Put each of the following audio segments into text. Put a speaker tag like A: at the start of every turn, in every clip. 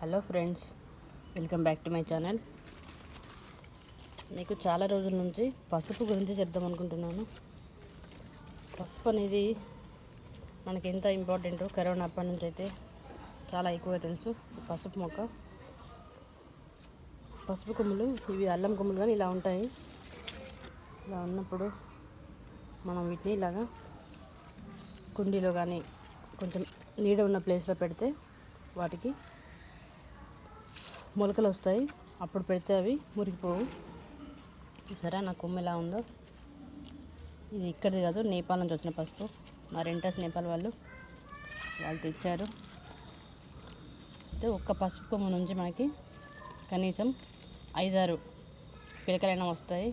A: Hello friends welcome back to my channel. మీకు చాలా రోజుల నుంచి పసుపు గురించి చెప్దాం అనుకుంటున్నాను. పసుపు అనేది మనకి ఎంత ఇంపార్టెంట్ కరోనా అప్పటి నుంచి అయితే చాలా ఎక్కువగా తెలుసు. పసుపు మొక్క పసుపు కొమ్ములు ఇవి అల్లం కొమ్ములు కానీ ఇలా ఉంటాయి. ఇలా ఉన్నప్పుడు మనం వీటిని ఇలాగా కుండీలో కానీ కొంచెం నీడ ఉన్న ప్లేస్లో పెడితే వాటికి మొలకలు వస్తాయి అప్పుడు పెడితే అవి మురిగిపోవు. సరే నా కొమ్ము ఎలా ఉందో? ఇది ఇక్కడిది కాదు నేపాల్ నుంచి వచ్చిన పసుపు. మా రెంటర్స్ నేపాల్ వాళ్ళు వాళ్ళు తెచ్చారు. అయితే ఒక్క పసుపు కొమ్మ నుంచి మనకి కనీసం ఐదారు పిలకలైనా వస్తాయి.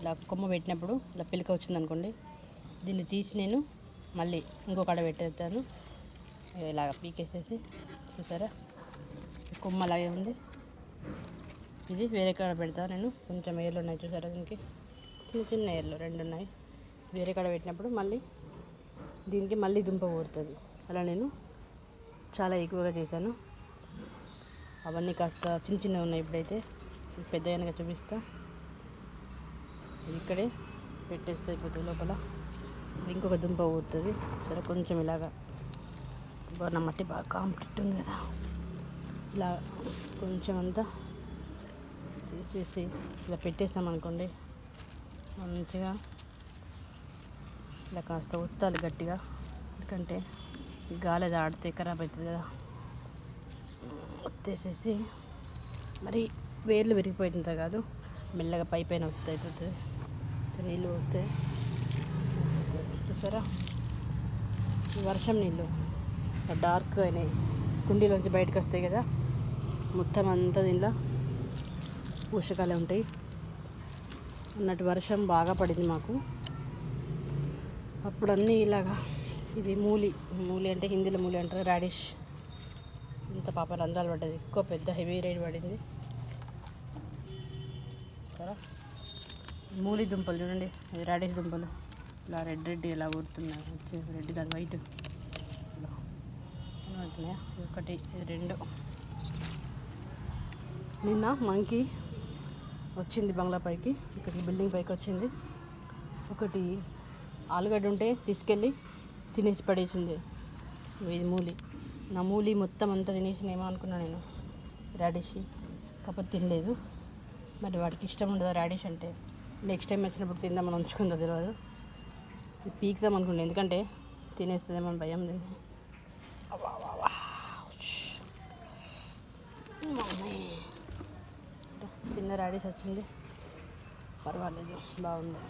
A: ఇలా కొమ్మ పెట్టినప్పుడు ఇలా పిలక వచ్చిందనుకోండి దీన్ని తీసి నేను మళ్ళీ ఇంకో కాడ పెట్టేస్తాను. ఇలాగ పీకేసేసి చూసారా? కొమ్మ అలాగే ఉంది. ఇది వేరే కాడ పెడతా నేను. కొంచెం ఏర్లు ఉన్నాయి చూసారా దీనికి? చిన్న చిన్న ఏర్లు రెండు ఉన్నాయి. వేరే కాడ పెట్టినప్పుడు మళ్ళీ దీనికి మళ్ళీ దుంప ఊరుతుంది అలా నేను చాలా ఎక్కువగా చేశాను. అవన్నీ కాస్త చిన్న చిన్నవి ఉన్నాయి ఇప్పుడైతే. పెద్దగా చూపిస్తా. ఇక్కడే పెట్టేస్తే అయిపోతుంది లోపల. ఇంకొక దుంప ఊరుతుంది సరే కొంచెం ఇలాగా. బా నా మట్టి బాగా కాంప్లీట్ ఉంది కదా. ఇలా కొంచెం అంతా చేసేసి ఇలా పెట్టేస్తామనుకోండి మంచిగా ఇలా కాస్త ఉత్తాలి గట్టిగా. ఎందుకంటే గాలి అది ఆడితే ఖరాబ్ అవుతుంది కదా. ఉత్తేసేసి మరి వేర్లు విరిగిపోతుంది కాదు మెల్లగా పై పైన అవుతుంది. నీళ్ళు వస్తే చూసారా? వర్షం నీళ్ళు డార్క్ అయినాయి. కుండీలోంచి బయటకు వస్తాయి కదా. మొత్తం అంతా దీనిలో పోషకాలే ఉంటాయి. అన్నట్టు వర్షం బాగా పడింది మాకు. అప్పుడు అన్నీ ఇలాగా ఇది మూలి మూలి అంటే హిందీలో మూలి అంటారు రాడిష్ ఇంత పాప రంధ్రాలు పడ్డది ఎక్కువ పెద్ద హెవీ రైడ్ పడింది. సరే. మూలి దుంపలు చూడండి ఇది రాడిష్ దుంపలు. ఇలా రెడ్ రెడ్ ఇలా ఊరుతున్నాయి వచ్చి రెడ్ దాని వైట్ ఇలా ఒకటి ఇది రెండు. నిన్న మంకీ వచ్చింది బంగ్లా పైకి. ఇక్కడ బిల్డింగ్ పైకి వచ్చింది. ఒకటి ఆలుగడ్డ ఉంటే తీసుకెళ్ళి తినేసి పడేసింది. ఇది మూలి. నా మూలి మొత్తం అంతా తినేసినేమో అనుకున్నా నేను? రాడిష్ కాకపోతే తినలేదు. మరి వాడికి ఇష్టం ఉండదా రాడిష్ అంటే? నెక్స్ట్ టైం వచ్చినప్పుడు తిందామని ఉంచుకుందా తెలియదు పీకుదాం అనుకుంటే ఎందుకంటే తినేస్తుందేమో అని భయం దీన్ని మమ్మీ చిన్న రాడీస్ వచ్చింది పర్వాలేదు బాగుంది.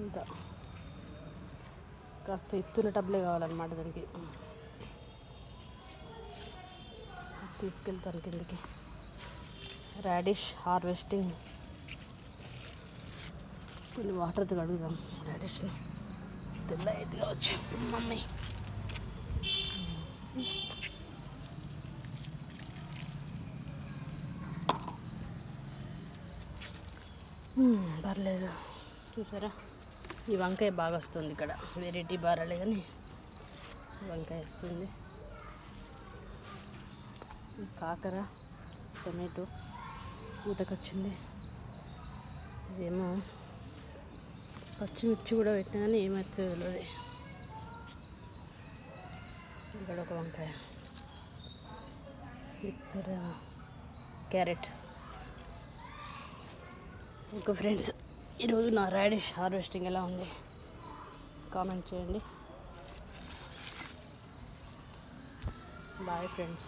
A: ఇంకా కాస్త ఎత్తున టబ్లే కావాలన్నమాట దానికి. తీసుకెళ్తాను కిందకి. Radish harvesting. కొన్ని వాటర్తో కడుగుదాం రాడిష్ని. తెల్ల అయితే కావచ్చు మమ్మీ పర్లేదు. చూసారా? ఈ వంకాయ బాగా వస్తుంది ఇక్కడ. వెరైటీ బారాలే కానీ వంకాయ వస్తుంది. కాకర టొమాటో ఊతకొచ్చింది ఇదేమో పచ్చిమిర్చి కూడా పెట్టినా కానీ ఏమవుతుందో తెలియదు ఇక్కడ ఒక వంకాయ. ఇక్కడ క్యారెట్. ఓకే ఫ్రెండ్స్ ఈరోజు నా రాడిష్ హార్వెస్టింగ్ ఎలా ఉంది? కామెంట్ చేయండి. Bye friends.